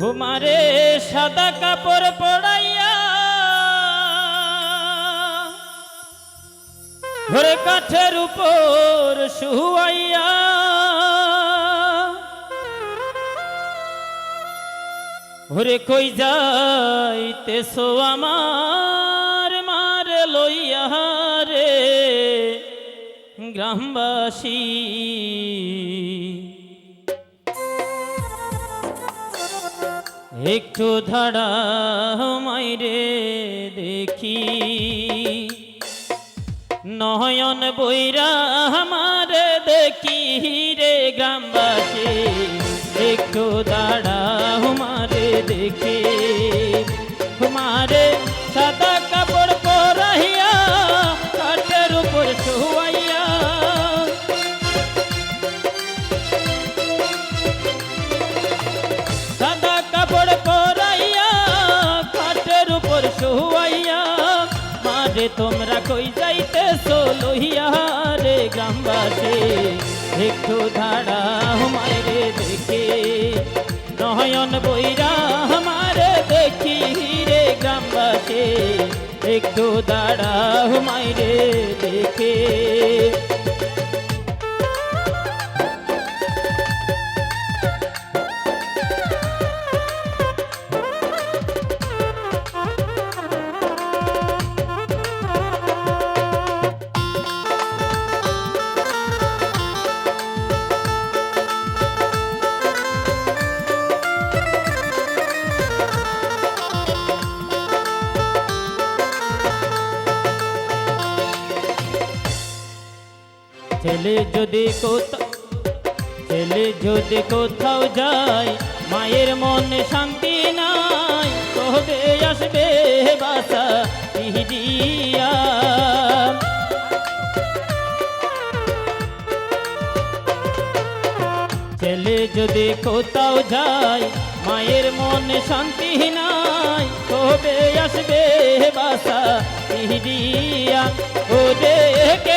ঘুমারে সাদা কাপড় পড়াইয়া ঘরে কাঠের উপর শুয়াইয়া ঘরে কই যাইতেছো আমার মারে লইয়া রে, গ্রামবাসী? একটু ধাড়া মাইরে দেখি। নয়ন বৈরা আমার দেখি রে গ্রামবাসী। একটু দাঁড়া হুমারে দেখি। হুমারে সাদা মারে তোমরা কই যাইতে লইয়া রে গ্রামবাসী? একটু ধারা আমারে দেখে। নয়ন বইরা আমারে দেখি রে গ্রামবাসী। একটু দাঁড়া মাইরে দেখে। ছেলে যদি কোথাও ছেলে যদি কোথাও যায়, মায়ের মনে শান্তি নাই কবে আসবে বাসা পিহিয়া ছেলে যদি কোথাও যায়, মায়ের মনে শান্তি নাই কবে আসবে বাসা পিহিয়া ও যে কে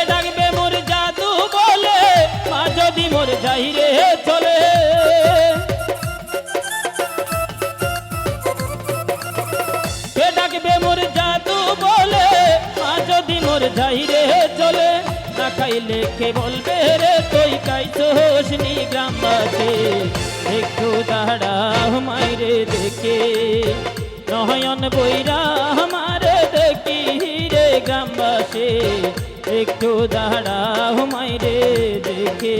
মোর যাই রে চলে, না খাইলে কে বলবে রে, তুই কাইছোস নি গ্রামবাসী একটু দাঁড়া মাইরে দেখে, নয়ন বইরা আমারে দেখি রে গ্রামবাসী। একটু দাঁড়া মাইরে দেখে।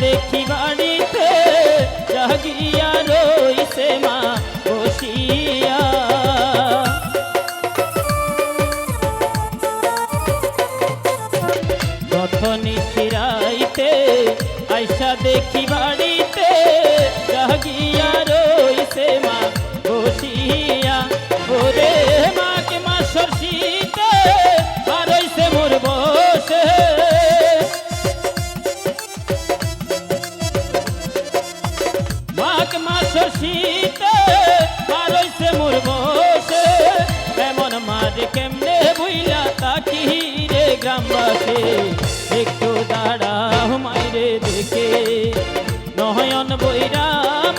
দেখি বাড়িতে জাগিয়া রইছে মা বসিয়া। কখনি ফিরাইতে আইসা দেখি বাড়িতে কেমনে বুইলা তাকি রে গ্রামবাসে? একটু দাঁড়া মাইরে দেখে। নয়ন বইরা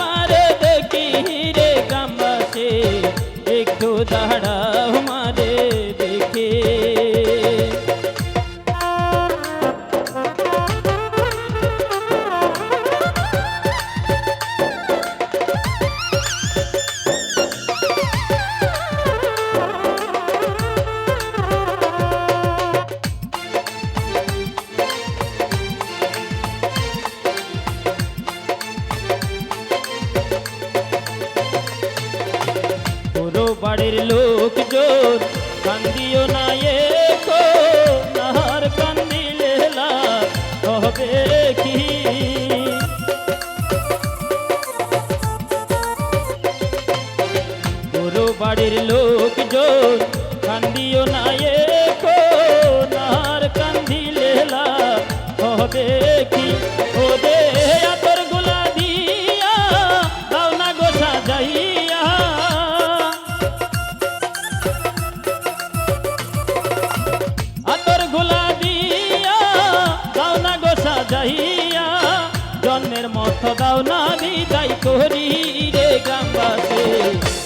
মারে দেখি রে গ্রামবাসে। একটু দাঁড়া পাড়ের লোকজন কান্দিও না এখো নাহার কান্দিলে লাভ হবে কি? পুরো বাড়ির লোকজন কান্দিও না এখো নাহার কান্দিলে লাভ হবে কি? মত দাও না বিদায় করি রে গ্রামবাসী।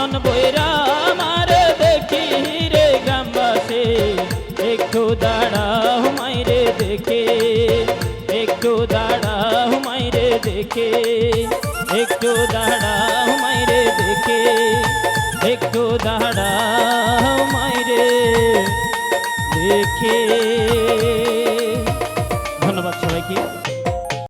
নয়ন বৈরা আমার দেখি রে গ্রামবাসী। একটু দাঁড়াও মাইরে দেখে। একটু দাঁড়াও মাইরে দেখে। একটু দাঁড়াও মাইরে দেখে। একটু দাঁড়াও মাইরে দেখে।